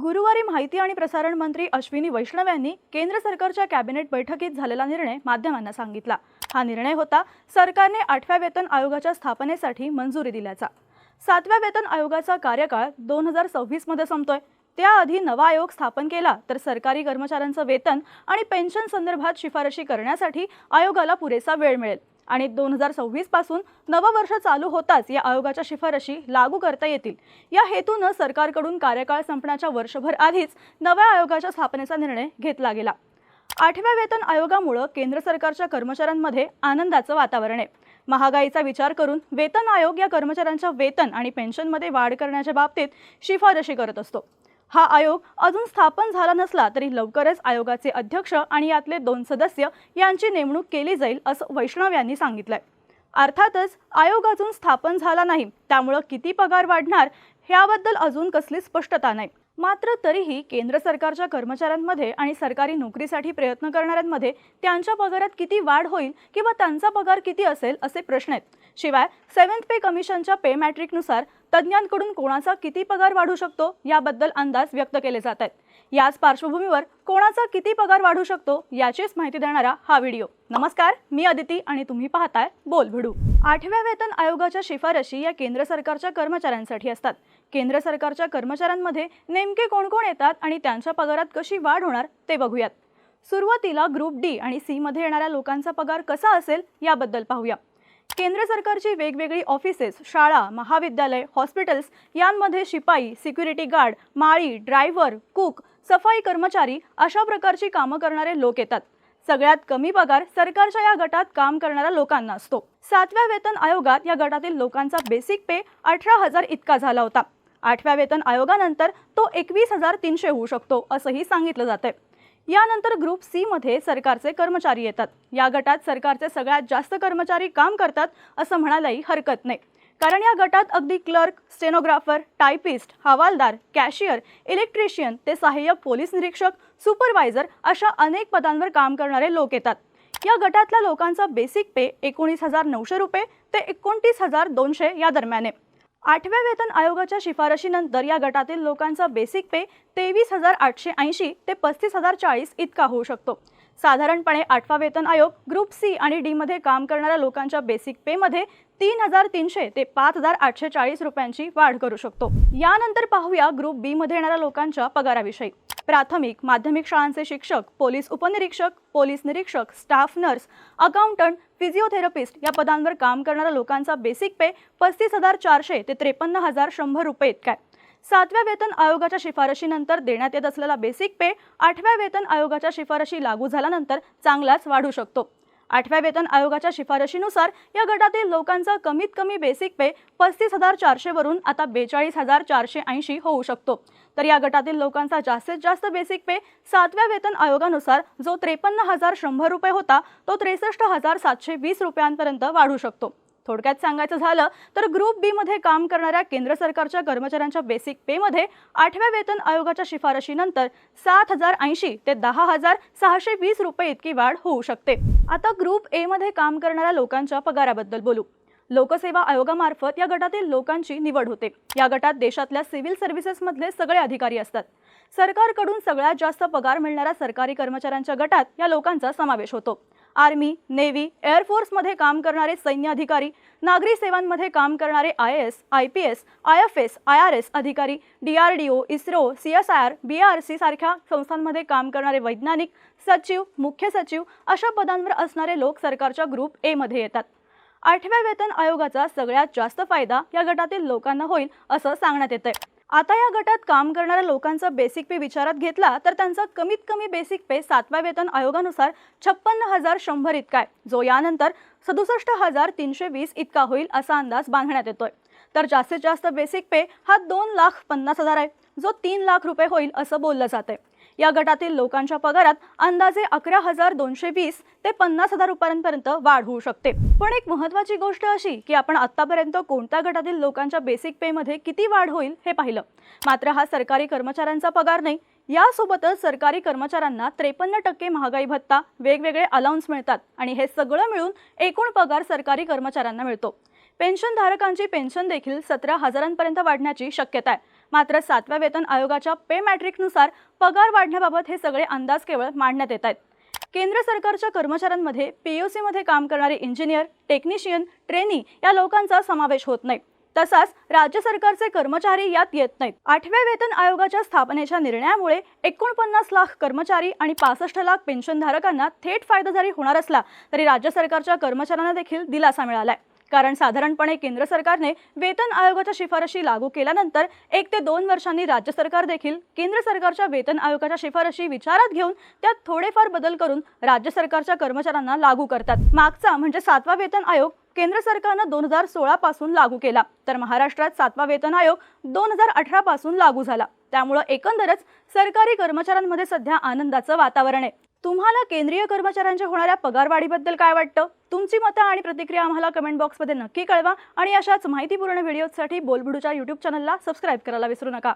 गुरुवारी माहिती आणि प्रसारण मंत्री अश्विनी वैष्णव यांनी केंद्र सरकारच्या कॅबिनेट बैठकीत झालेला निर्णय माध्यमांना सांगितला. हा निर्णय होता सरकारने आठव्या वेतन आयोगाच्या स्थापनेसाठी मंजुरी दिल्याचा. सातव्या वेतन आयोगाचा कार्यकाळ दोन हजार सव्वीसमध्ये संपतोय. त्याआधी नवा आयोग स्थापन केला तर सरकारी कर्मचाऱ्यांचं वेतन आणि पेन्शन संदर्भात शिफारशी करण्यासाठी आयोगाला पुरेसा वेळ मिळेल. आणि दोन हजार सव्वीसपासून नवं वर्ष चालू होताच या आयोगाच्या शिफारशी लागू करता येतील. या हेतूनं सरकारकडून कार्यकाळ संपण्याच्या वर्षभर आधीच नव्या आयोगाच्या स्थापनेचा निर्णय घेतला गेला. आठव्या वेतन आयोगामुळं केंद्र सरकारच्या कर्मचाऱ्यांमध्ये आनंदाचं वातावरण आहे. महागाईचा विचार करून वेतन आयोग या कर्मचाऱ्यांच्या वेतन आणि पेन्शनमध्ये वाढ करण्याच्या बाबतीत शिफारशी करत असतो. हा आयोग अजून स्थापन झाला नसला तरी लवकरच आयोगाचे अध्यक्ष आणि यातले दोन सदस्य यांची नेमणूक केली जाईल असं वैष्णव यांनी सांगितलंय. अर्थातच आयोग अजून स्थापन झाला नाही त्यामुळं किती पगार वाढणार याबद्दल अजून कसली स्पष्टता नाही. मात्र तरीही केंद्र सरकारच्या कर्मचाऱ्यांमध्ये आणि सरकारी नोकरीसाठी प्रयत्न करणाऱ्यांमध्ये त्यांच्या पगारात किती वाढ होईल किंवा त्यांचा पगार किती असेल असे प्रश्न आहेत. शिवाय सेव्हन्थ पे कमिशनच्या पे मॅट्रिकनुसार तज्ज्ञांकडून कोणाचा किती पगार वाढू शकतो याबद्दल अंदाज व्यक्त केले जात आहेत. याच पार्श्वभूमीवर कोणाचा किती पगार वाढू शकतो याचीच माहिती देणारा हा व्हिडिओ. नमस्कार मी अदिती आणि तुम्ही पाहताय बोल भिडू आठव्या वेतन आयोगाच्या शिफारशी या केंद्र सरकारच्या कर्मचाऱ्यांसाठी असतात. केंद्र सरकारच्या कर्मचाऱ्यांमध्ये नेमके कोण कोण येतात आणि त्यांच्या पगारात कशी वाढ होणार ते बघूयात. सुरुवातीला ग्रुप डी आणि सी मध्ये येणाऱ्या लोकांचा पगार कसा असेल याबद्दल पाहूया. केंद्र सरकारची वेगवेगळी ऑफिसेस शाळा महाविद्यालय हॉस्पिटल्स यांमध्ये शिपाई सिक्युरिटी गार्ड माळी ड्रायव्हर कुक सफाई कर्मचारी अशा प्रकारची कामं करणारे लोक येतात. सगळ्यात कमी पगार सरकारच्या या गटात काम करणाऱ्या लोकांना असतो. सातव्या वेतन आयोगात या गटातील लोकांचा बेसिक पे अठरा हजार इतका झाला होता. आठव्या वेतन आयोगानंतर तो एकवीस हजार तीनशे होऊ शकतो असंही सांगितलं जातंय. यानंतर ग्रुप सी मध्ये सरकारचे कर्मचारी येतात. या गटात सरकारचे सगळ्यात जास्त कर्मचारी काम करतात असं म्हणायलाही हरकत नाही. कारण या गटात अगदी क्लर्क स्टेनोग्राफर टायपिस्ट हवालदार कॅशियर इलेक्ट्रिशियन ते सहाय्यक पोलीस निरीक्षक सुपरवायझर अशा अनेक पदांवर काम करणारे लोक येतात. या गटातल्या लोकांचा बेसिक पे एकोणीस हजार नऊशे रुपये ते एकोणतीस हजार दोनशे या दरम्यान आहे. आठव्या वेतन आयोगाच्या शिफारशीनंतर या गटातील लोकांचा बेसिक पे तेवीस हजार आठशे ऐंशी ते पस्तीस हजार चाळीस इतका होऊ शकतो. साधारणपणे आठवा वेतन आयोग ग्रुप सी आणि डीमध्ये काम करणाऱ्या लोकांच्या बेसिक पेमध्ये तीन हजार तीनशे ते पाच हजार आठशे चाळीस रुपयांची वाढ करू शकतो. यानंतर पाहूया ग्रुप बीमध्ये येणाऱ्या लोकांच्या पगाराविषयी. प्राथमिक माध्यमिक शाळांचे शिक्षक पोलीस उपनिरीक्षक पोलीस निरीक्षक स्टाफ नर्स अकाउंटंट फिजिओथेरपिस्ट या पदांवर काम करणाऱ्या लोकांचा बेसिक पे पस्तीस हजार चारशे ते त्रेपन्न हजार शंभर रुपये इतका आहे. सातव्या वेतन आयोगाच्या शिफारशीनंतर देण्यात येत असलेला बेसिक पे आठव्या वेतन आयोगाच्या शिफारशी लागू झाल्यानंतर चांगलाच वाढू शकतो. आठव्या वेतन आयोगाच्या शिफारशीनुसार या गटातील लोकांचा कमीत कमी बेसिक पे पस्तीस हजार चारशेवरून आता बेचाळीस हजार चारशे ऐंशी होऊ शकतो. तर या गटातील लोकांचा जास्तीत जास्त बेसिक पे सातव्या वेतन आयोगानुसार जो त्रेपन्न हजार शंभर रुपये होता तो त्रेसष्ट हजार सातशे वीस रुपयांपर्यंत वाढू शकतो. थोडक्यात सांगायचं झालं तर ग्रुप बी मध्ये काम करणाऱ्या केंद्र सरकारच्या कर्मचाऱ्यांच्या बेसिक पे मध्ये आठव्या वेतन आयोगाच्या शिफारशीनंतर सात हजार ऐंशी ते दहा हजार सहाशे वीस रुपये इतकी वाढ होऊ शकते. आता ग्रुप ए मध्ये काम करणाऱ्या लोकांच्या पगाराबद्दल बोलू. लोकसेवा आयोगामार्फत या गटातील लोकांची निवड होते. या गटात देशातल्या सिव्हिल सर्व्हिसेसमधले सगळे अधिकारी असतात. सरकारकडून सगळ्यात जास्त पगार मिळणाऱ्या सरकारी कर्मचाऱ्यांच्या गटात या लोकांचा समावेश होतो. आर्मी नेव्ही एअरफोर्समध्ये काम करणारे सैन्य अधिकारी नागरी सेवांमध्ये काम करणारे I S I P S I F S I R S अधिकारी D R D O ISRO C S I R B R C सारख्या संस्थांमध्ये काम करणारे वैज्ञानिक सचिव मुख्य सचिव अशा पदांवर असणारे लोक सरकारच्या ग्रुप एमध्ये येतात. आठव्या वेतन आयोगाचा सगळ्यात जास्त फायदा या गटातील लोकांना होईल असं सांगण्यात येतंय. आता या गटात काम करणाऱ्या लोकांचा बेसिक पे विचारात घेतला तर त्यांचा कमीत कमी बेसिक पे सातव्या वेतन आयोगानुसार छप्पन्न हजार शंभर इतका आहे जो यानंतर सदुसष्ट हजार तीनशे वीस इतका होईल असा अंदाज बांधण्यात येतोय. तर जास्तीत जास्त बेसिक पे हा दोन लाख पन्नास हजार आहे जो तीन लाख रुपये होईल असं बोललं जाते या गटातील लोकांच्या पगारात अंदाजे अकरा हजार दोनशे वीस ते पन्नास हजार रुपयांपर्यंत वाढ होऊ शकते. पण एक महत्वाची गोष्ट अशी की आपण आतापर्यंत कोणत्या गटातील लोकांच्या बेसिक पे मध्ये किती वाढ होईल हे पाहिलं. मात्र हा सरकारी कर्मचाऱ्यांचा पगार नाही. यासोबतच सरकारी कर्मचाऱ्यांना त्रेपन्न टक्के महागाई भत्ता वेगवेगळे अलाउन्स मिळतात आणि हे सगळं मिळून एकूण पगार सरकारी कर्मचाऱ्यांना मिळतो. पेन्शनधारकांची पेन्शन देखील सतरा हजारांपर्यंत वाढण्याची शक्यता आहे. मात्र सातव्या वेतन आयोगाच्या पे मॅट्रिकनुसार पगार वाढण्याबाबत हे सगळे अंदाज केवळ मांडण्यात येत आहेत. केंद्र सरकारच्या कर्मचाऱ्यांमध्ये पीयूसीमध्ये काम करणारे इंजिनियर टेक्निशियन ट्रेनी या लोकांचा समावेश होत नाही. तसाच राज्य सरकारचे कर्मचारी यात येत नाहीत. आठव्या वेतन आयोगाच्या स्थापनेच्या निर्णयामुळे एकोणपन्नास लाख कर्मचारी आणि पासष्ट लाख पेन्शनधारकांना थेट फायदा जरी होणार असला तरी राज्य सरकारच्या कर्मचाऱ्यांना देखील दिलासा मिळालाय. कारण साधारणपणे केंद्र सरकारने वेतन आयोगाच्या शिफारशी लागू केल्यानंतर एक ते दोन वर्षांनी राज्य सरकार देखील केंद्र सरकारच्या वेतन आयोगाच्या शिफारशी विचारात घेऊन त्यात थोडेफार बदल करून राज्य सरकारच्या कर्मचाऱ्यांना लागू करतात. मागचा म्हणजे सातवा वेतन आयोग केंद्र सरकारनं दोन हजार सोळा पासून लागू केला. तर महाराष्ट्रात सातवा वेतन आयोग दोन हजार अठरा पासून लागू झाला. त्यामुळं एकंदरच सरकारी कर्मचाऱ्यांमध्ये सध्या आनंदाचं वातावरण आहे. तुम्हाला केंद्रीय कर्मचाऱ्यांच्या होणाऱ्या पगारवाढीबद्दल काय वाटतं? तुमची मतं आणि प्रतिक्रिया आम्हाला कमेंट बॉक्समध्ये नक्की कळवा आणि अशाच माहितीपूर्ण व्हिडिओसाठी बोलबुडूच्या यूट्यूब चॅनलला सबस्क्राईब करायला विसरू नका.